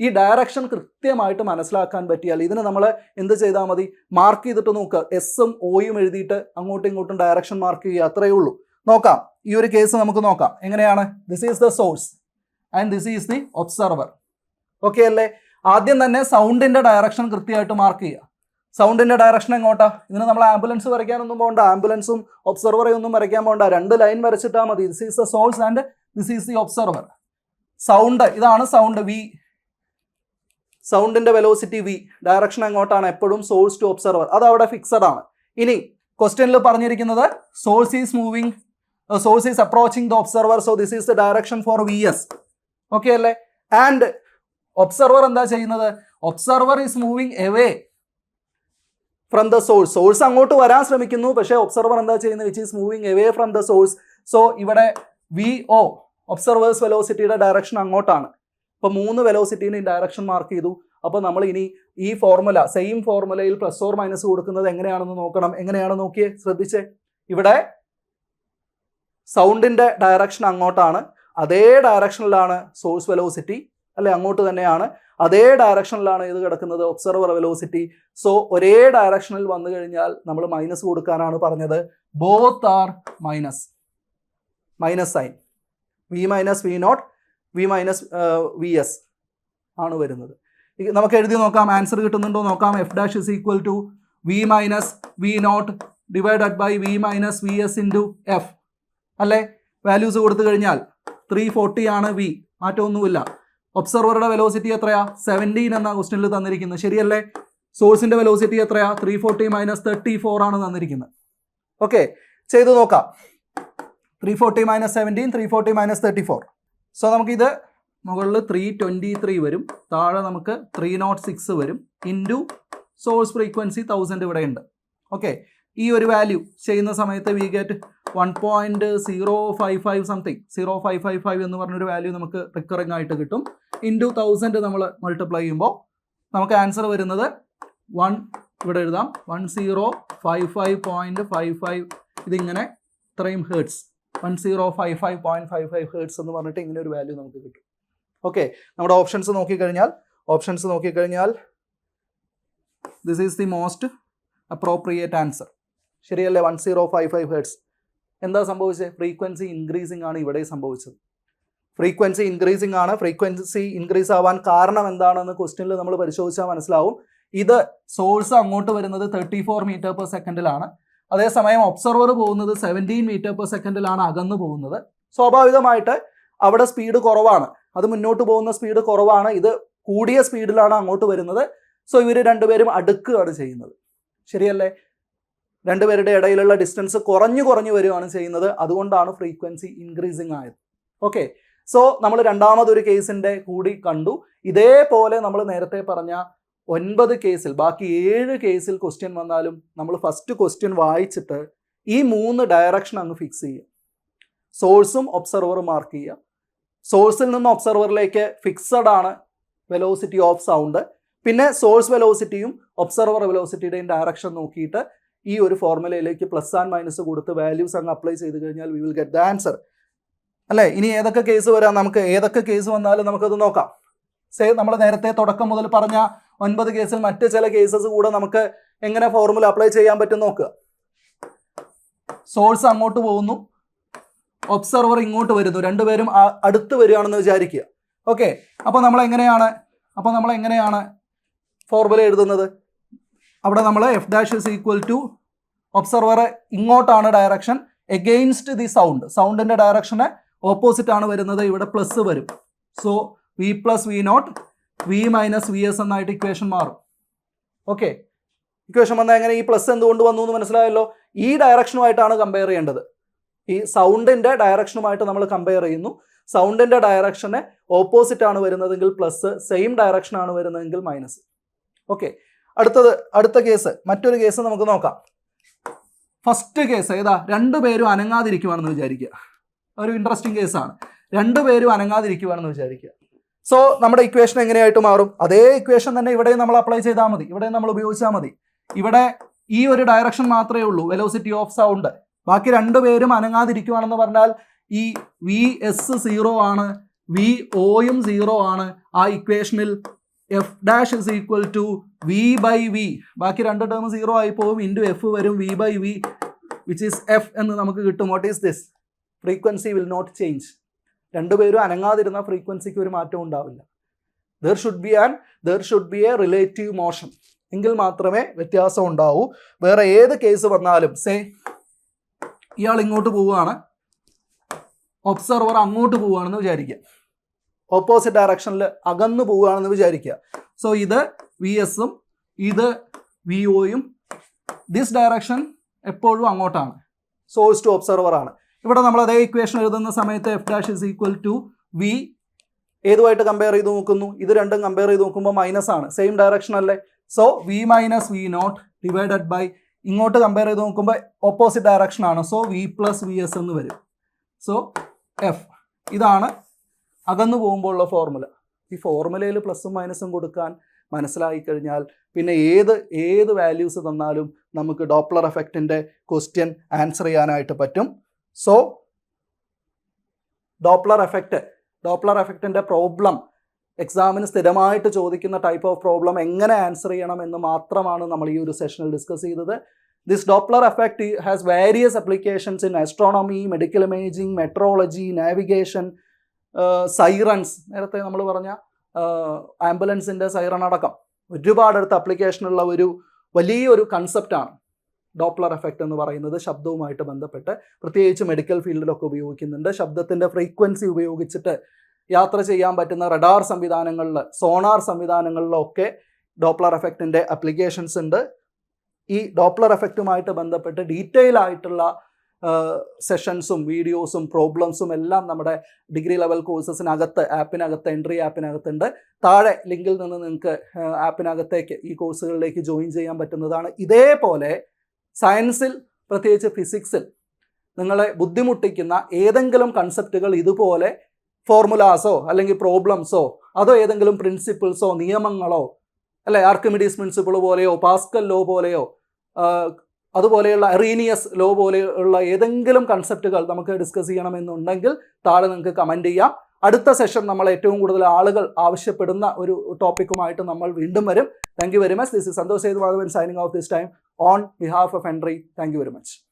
ഈ direction കൃത്യമായിട്ട് മനസ്സിലാക്കാൻ പറ്റിയാൽ ഇതിന് നമ്മൾ എന്ത് ചെയ്താൽ മതി? മാർക്ക് ചെയ്തിട്ട് നോക്കുക എസും ഒയും എഴുതിയിട്ട് അങ്ങോട്ടും ഇങ്ങോട്ടും ഡയറക്ഷൻ മാർക്ക് ചെയ്യുക. അത്രയേ ഉള്ളൂ. നോക്കാം. ഈ ഒരു കേസ് നമുക്ക് നോക്കാം. എങ്ങനെയാണ്? This is the source and this is the observer okay അല്ലേ? ആദ്യം തന്നെ സൗണ്ടിന്റെ ഡയറക്ഷൻ കൃത്യമായിട്ട് മാർക്ക് ചെയ്യുക. സൗണ്ടിന്റെ ഡയറക്ഷൻ എങ്ങോട്ടാ? ഇതിന് നമ്മൾ ആംബുലൻസ് വരയ്ക്കാനൊന്നും പോകണ്ട ആംബുലൻസും ഒബ്സർവറെ ഒന്നും വരയ്ക്കാൻ പോകണ്ട രണ്ട് ലൈൻ വരച്ചിട്ടാൽ മതി. This is the source and this is the observer sound ഇതാണ് സൗണ്ട് വി സൗണ്ടിന്റെ വെലോസിറ്റി വി ഡയറക്ഷൻ എങ്ങോട്ടാണ് എപ്പോഴും സോഴ്സ് ടു ഒബ്സർവർ അത് അവിടെ ഫിക്സഡ് ആണ്. ഇനി ക്വസ്റ്റ്യനിൽ പറഞ്ഞിരിക്കുന്നത് source is moving source is approaching the observer so this is the direction for v s okay അല്ലേ? ആൻഡ് ഒബ്സർവർ എന്താ ചെയ്യുന്നത്? Observer is moving away from the source source അങ്ങോട്ട് വരാൻ ശ്രമിക്കുന്നു പക്ഷേ ഒബ്സർവർ എന്താ ചെയ്യുന്നത്? Which is moving away from the source so ഇവിടെ വി ഒ ഒബ്സർവേഴ്സ് വെലോസിറ്റിയുടെ ഡയറക്ഷൻ അങ്ങോട്ടാണ്. അപ്പോൾ മൂന്ന് വെലോസിറ്റീന് ഡയറക്ഷൻ മാർക്ക് ചെയ്തു. അപ്പോൾ നമ്മൾ ഇനി ഈ ഫോർമുല സെയിം ഫോർമുലയിൽ പ്ലസ് ഓർ മൈനസ് കൊടുക്കുന്നത് എങ്ങനെയാണെന്ന് നോക്കണം? എങ്ങനെയാണ് നോക്കിയേ? ശ്രദ്ധിച്ചേ? ഇവിടെ സൗണ്ടിന്റെ ഡയറക്ഷൻ അങ്ങോട്ടാണ്. അതേ ഡയറക്ഷനിലാണ് സോഴ്സ് വെലോസിറ്റി അല്ലെ? അങ്ങോട്ട് തന്നെയാണ്. അതേ ഡയറക്ഷനിലാണ് ഇത് കിടക്കുന്നത് ഒബ്സർവർ വെലോസിറ്റി സോ ഒരേ ഡയറക്ഷനിൽ വന്നു കഴിഞ്ഞാൽ നമ്മൾ മൈനസ് കൊടുക്കാനാണ് പറഞ്ഞത്. Both are minus minus sign v minus v naught v minus v s ആണ് വരുന്നത്. നമുക്ക് എഴുതി നോക്കാം ആൻസർ കിട്ടുന്നുണ്ടോ നോക്കാം. F dash is equal to v minus v naught divided by v minus v s into f അല്ലേ? Values കൊടുത്തു കഴിഞ്ഞാൽ ത്രീ ഫോർട്ടി ആണ് വി മാറ്റമൊന്നുമില്ല. ഒബ്സർവറുടെ വെലോസിറ്റി എത്രയാ? സെവന്റീൻ എന്ന ക്വസ്റ്റനിൽ തന്നിരിക്കുന്നത്. ശരിയല്ലേ? സോഴ്സിന്റെ വെലോസിറ്റി എത്രയാ? Three forty minus thirty four ആണ് തന്നിരിക്കുന്നത്. ഓക്കെ ചെയ്തു നോക്കാം. Three forty minus seventeen three forty minus thirty four so നമുക്കിത് മുകളിൽ ത്രീ ട്വന്റി ത്രീ വരും. താഴെ നമുക്ക് ത്രീ നോട്ട് സിക്സ് വരും. ഇന്റു സോഴ്സ് ഫ്രീക്വൻസി തൗസൻഡ് ഇവിടെ ഉണ്ട്. ഓക്കെ ഈ ഒരു വാല്യൂ ചെയ്യുന്ന സമയത്ത് we get one point zero five five something zero five five five എന്ന് പറഞ്ഞൊരു വാല്യൂ നമുക്ക് റിക്കറിംഗ് ആയിട്ട് കിട്ടും. ഇന്റു തൗസൻഡ് നമ്മൾ മൾട്ടിപ്ലൈ ചെയ്യുമ്പോൾ നമുക്ക് ആൻസർ വരുന്നത് വൺ ഇവിടെ എഴുതാം. One zero five five point five five ഇതിങ്ങനെ ഇത്രയും hertz one zero five five point five five hertz എന്ന് പറഞ്ഞിട്ട് ഇങ്ങനെ ഒരു വാല്യൂ നമുക്ക് കിട്ടും. ഓക്കെ നമ്മുടെ ഓപ്ഷൻസ് നോക്കിക്കഴിഞ്ഞാൽ ഓപ്ഷൻസ് നോക്കിക്കഴിഞ്ഞാൽ this is the most appropriate answer ശരിയല്ലേ? One zero five five hertz എന്താ സംഭവിച്ചത് ഫ്രീക്വൻസി ഇൻക്രീസിംഗ് ആണ് ഇവിടെ സംഭവിച്ചത്. ഫ്രീക്വൻസി ഇൻക്രീസിംഗ് ആണ്. ഫ്രീക്വൻസി ഇൻക്രീസ് ആവാൻ കാരണം എന്താണെന്ന് ക്വസ്റ്റ്യനിൽ നമ്മൾ പരിശോധിച്ചാൽ മനസ്സിലാവും. ഇത് സോഴ്സ് അങ്ങോട്ട് വരുന്നത് തേർട്ടി ഫോർ മീറ്റർ പെർ സെക്കൻഡിലാണ് അതേസമയം ഒബ്സർവർ പോകുന്നത് സെവന്റീൻ മീറ്റർ പെർ സെക്കൻഡിലാണ് അകന്നു പോകുന്നത്. സ്വാഭാവികമായിട്ട് അവിടെ സ്പീഡ് കുറവാണ്. അത് മുന്നോട്ട് പോകുന്ന സ്പീഡ് കുറവാണ്. ഇത് കൂടിയ സ്പീഡിലാണ് അങ്ങോട്ട് വരുന്നത്. സോ ഇവർ രണ്ടുപേരും അടുക്കുകയാണ് ചെയ്യുന്നത്. ശരിയല്ലേ? രണ്ടുപേരുടെ ഇടയിലുള്ള ഡിസ്റ്റൻസ് കുറഞ്ഞു കുറഞ്ഞു വരികയാണ് ചെയ്യുന്നത്. അതുകൊണ്ടാണ് ഫ്രീക്വൻസി ഇൻക്രീസിങ് ആയത്. ഓക്കെ സോ നമ്മൾ രണ്ടാമതൊരു കേസിന്റെ കൂടി കണ്ടു. ഇതേപോലെ നമ്മൾ നേരത്തെ പറഞ്ഞ ഒൻപത് കേസിൽ ബാക്കി ഏഴ് കേസിൽ ക്വസ്റ്റ്യൻ വന്നാലും നമ്മൾ ഫസ്റ്റ് ക്വസ്റ്റ്യൻ വായിച്ചിട്ട് ഈ മൂന്ന് ഡയറക്ഷൻ അങ്ങ് ഫിക്സ് ചെയ്യുക സോഴ്സും ഒബ്സർവറും മാർക്ക് ചെയ്യുക സോഴ്സിൽ നിന്ന് ഒബ്സർവറിലേക്ക് ഫിക്സഡ് ആണ് വെലോസിറ്റി ഓഫ് സൗണ്ട് പിന്നെ സോഴ്സ് വെലോസിറ്റിയും ഒബ്സർവർ വെലോസിറ്റിയുടെയും ഡയറക്ഷൻ നോക്കിയിട്ട് ഈ ഒരു ഫോർമുലയിലേക്ക് പ്ലസ് ആൻഡ് മൈനസ് കൊടുത്ത് വാല്യൂസ് അങ്ങ് അപ്ലൈ ചെയ്ത് കഴിഞ്ഞാൽ v will get the answer അല്ലേ? ഇനി ഏതൊക്കെ കേസ് വരാം? നമുക്ക് ഏതൊക്കെ കേസ് വന്നാലും നമുക്കത് നോക്കാം. സേ നമ്മൾ നേരത്തെ തുടക്കം മുതൽ പറഞ്ഞ ഒൻപത് കേസിൽ മറ്റ് ചില കേസസ് കൂടെ നമുക്ക് എങ്ങനെ ഫോർമുല അപ്ലൈ ചെയ്യാൻ പറ്റും നോക്കുക സോഴ്സ് അങ്ങോട്ട് പോകുന്നു. ഒബ്സർവർ ഇങ്ങോട്ട് വരുന്നു. രണ്ടുപേരും അടുത്ത് വരികയാണെന്ന് വിചാരിക്കുക. ഓക്കെ അപ്പോൾ നമ്മൾ എങ്ങനെയാണ് അപ്പോൾ നമ്മൾ എങ്ങനെയാണ് ഫോർമുല എഴുതുന്നത്? അവിടെ നമ്മൾ f dash is equal to observer ഇങ്ങോട്ടാണ് ഡയറക്ഷൻ എഗെയിൻസ്റ്റ് ദി സൗണ്ട് സൗണ്ടിന്റെ ഡയറക്ഷന് ഓപ്പോസിറ്റ് ആണ് വരുന്നത്. ഇവിടെ പ്ലസ് വരും. So v plus v naught v minus v s എന്നായിട്ട് equation മാറും. ഓക്കെ ഇക്വേഷൻ വന്നാൽ എങ്ങനെ ഈ പ്ലസ് എന്തുകൊണ്ട് വന്നു എന്ന് മനസ്സിലായല്ലോ? ഈ ഡയറക്ഷനുമായിട്ടാണ് കമ്പയർ ചെയ്യേണ്ടത്. ഈ സൗണ്ടിന്റെ ഡയറക്ഷനുമായിട്ട് നമ്മൾ കമ്പയർ ചെയ്യുന്നു. സൗണ്ടിന്റെ ഡയറക്ഷന് ഓപ്പോസിറ്റ് ആണ് വരുന്നതെങ്കിൽ പ്ലസ് സെയിം ഡയറക്ഷൻ ആണ് വരുന്നതെങ്കിൽ മൈനസ് ഓക്കെ അടുത്തത് അടുത്ത കേസ് മറ്റൊരു കേസ് നമുക്ക് നോക്കാം. ഫസ്റ്റ് കേസ് ഏതാ? രണ്ടുപേരും അനങ്ങാതിരിക്കുവാണെന്ന് വിചാരിക്കുക. ഒരു ഇൻട്രസ്റ്റിംഗ് കേസാണ് രണ്ടുപേരും അനങ്ങാതിരിക്കുവാണെന്ന് വിചാരിക്കുക. സോ നമ്മുടെ ഇക്വേഷൻ എങ്ങനെയായിട്ട് മാറും? അതേ ഇക്വേഷൻ തന്നെ ഇവിടെ നമ്മൾ അപ്ലൈ ചെയ്താൽ മതി. ഇവിടെ നമ്മൾ ഉപയോഗിച്ചാൽ മതി. ഇവിടെ ഈ ഒരു ഡയറക്ഷൻ മാത്രമേ ഉള്ളൂ. വെലോസിറ്റി ഓഫ് സൗണ്ട് ബാക്കി രണ്ടുപേരും അനങ്ങാതിരിക്കുവാണെന്ന് പറഞ്ഞാൽ ഈ വി എസ് സീറോ ആണ് വി ഒയും സീറോ ആണ്. ആ ഇക്വേഷനിൽ f dash is equal to v by v ബാക്കി രണ്ട് ടേം സീറോ ആയി പോകും. ഇന്റു എഫ് വരും v by v which is f എന്ന് നമുക്ക് കിട്ടും. What is this frequency will not change രണ്ടുപേരും അനങ്ങാതിരുന്ന ഫ്രീക്വൻസിക്ക് ഒരു മാറ്റവും ഉണ്ടാവില്ല. There should be and there should be a relative motion എങ്കിൽ മാത്രമേ വ്യത്യാസം ഉണ്ടാവൂ. വേറെ ഏത് കേസ് വന്നാലും സേ ഇയാൾ ഇങ്ങോട്ട് പോവുകയാണ്. ഒബ്സർവർ അങ്ങോട്ട് പോവുകയാണെന്ന് വിചാരിക്കുക. ഓപ്പോസിറ്റ് ഡയറക്ഷനിൽ അകന്നു പോവുകയാണെന്ന് വിചാരിക്കുക. സോ ഇത് വി എസും ഇത് വി ഒയും ദിസ് ഡയറക്ഷൻ എപ്പോഴും അങ്ങോട്ടാണ്. സോഴ്സ് ടു ഒബ്സർവർ ആണ്. ഇവിടെ നമ്മൾ അതേ ഇക്വേഷൻ എഴുതുന്ന സമയത്ത് f dash is equal to v ഏതുമായിട്ട് compare ചെയ്ത് നോക്കുന്നു? ഇത് രണ്ടും കമ്പയർ ചെയ്ത് നോക്കുമ്പോൾ മൈനസ് ആണ്. സെയിം ഡയറക്ഷൻ അല്ലേ? So v minus v naught divided by ഇങ്ങോട്ട് കമ്പയർ ചെയ്ത് നോക്കുമ്പോൾ ഓപ്പോസിറ്റ് ഡയറക്ഷൻ ആണ്. So v plus v s എന്ന് വരും. സോ എഫ് ഇതാണ് അകന്നു പോകുമ്പോൾ ഉള്ള ഫോർമുല ഈ ഫോർമുലയിൽ പ്ലസും മൈനസും കൊടുക്കാൻ മനസ്സിലായി കഴിഞ്ഞാൽ പിന്നെ ഏത് ഏത് വാല്യൂസ് തന്നാലും നമുക്ക് ഡോപ്ലർ എഫക്റ്റിന്റെ ക്വസ്റ്റ്യൻ ആൻസർ ചെയ്യാനായിട്ട് പറ്റും. സോ ഡോപ്ലർ എഫക്റ്റ് ഡോപ്ലർ എഫക്റ്റിന്റെ പ്രോബ്ലം എക്സാമിന് സ്ഥിരമായിട്ട് ചോദിക്കുന്ന ടൈപ്പ് ഓഫ് പ്രോബ്ലം എങ്ങനെ ആൻസർ ചെയ്യണം എന്ന് മാത്രമാണ് നമ്മൾ ഈ ഒരു സെഷനിൽ ഡിസ്കസ് ചെയ്തത്. This Doppler effect has various applications in astronomy medical imaging metrology navigation sirens നേരത്തെ നമ്മൾ പറഞ്ഞ ആംബുലൻസിന്റെ സൈറൺ അടക്കം ഒരുപാടടുത്ത് അപ്ലിക്കേഷനുള്ള ഒരു വലിയൊരു കൺസെപ്റ്റാണ് ഡോപ്ലർ എഫക്റ്റ് എന്ന് പറയുന്നത് ശബ്ദവുമായിട്ട് ബന്ധപ്പെട്ട് പ്രത്യേകിച്ച് മെഡിക്കൽ ഫീൽഡിലൊക്കെ ഉപയോഗിക്കുന്നുണ്ട്. ശബ്ദത്തിന്റെ ഫ്രീക്വൻസി ഉപയോഗിച്ചിട്ട് യാത്ര ചെയ്യാൻ പറ്റുന്ന റഡാർ സംവിധാനങ്ങളിൽ സോണാർ സംവിധാനങ്ങളിലൊക്കെ ഡോപ്ലർ എഫക്റ്റിന്റെ അപ്ലിക്കേഷൻസ് ഉണ്ട്. ഈ ഡോപ്ലർ എഫക്റ്റുമായിട്ട് ബന്ധപ്പെട്ട് ഡീറ്റെയിൽ ആയിട്ടുള്ള സെഷൻസും വീഡിയോസും പ്രോബ്ലംസും എല്ലാം നമ്മുടെ ഡിഗ്രി ലെവൽ കോഴ്സസിനകത്ത് ആപ്പിനകത്ത് എൻട്രി ആപ്പിനകത്തുണ്ട് താഴെ ലിങ്കിൽ നിന്ന് നിങ്ങൾക്ക് ആപ്പിനകത്തേക്ക് ഈ കോഴ്സുകളിലേക്ക് ജോയിൻ ചെയ്യാൻ പറ്റുന്നതാണ്. ഇതേപോലെ സയൻസിൽ പ്രത്യേകിച്ച് ഫിസിക്സിൽ നിങ്ങളെ ബുദ്ധിമുട്ടിക്കുന്ന ഏതെങ്കിലും കൺസെപ്റ്റുകൾ ഇതുപോലെ ഫോർമുലാസോ അല്ലെങ്കിൽ പ്രോബ്ലംസോ അതോ ഏതെങ്കിലും പ്രിൻസിപ്പിൾസോ നിയമങ്ങളോ അല്ലെ? ആർക്കിമിഡീസ് പ്രിൻസിപ്പിൾ പോലെയോ പാസ്കൽ ലോ പോലെയോ അതുപോലെയുള്ള അറീനിയസ് ലോ പോലെയുള്ള ഏതെങ്കിലും കൺസെപ്റ്റുകൾ നമുക്ക് ഡിസ്കസ് ചെയ്യണമെന്നുണ്ടെങ്കിൽ താഴെ നിങ്ങൾക്ക് കമന്റ് ചെയ്യാം. അടുത്ത സെഷൻ നമ്മൾ ഏറ്റവും കൂടുതൽ ആളുകൾ ആവശ്യപ്പെടുന്ന ഒരു ടോപ്പിക്കുമായിട്ട് നമ്മൾ വീണ്ടും വരും. Thank you very much this is Santhosh Sethu Madhavan signing off this time on behalf of Henry, thank you very much.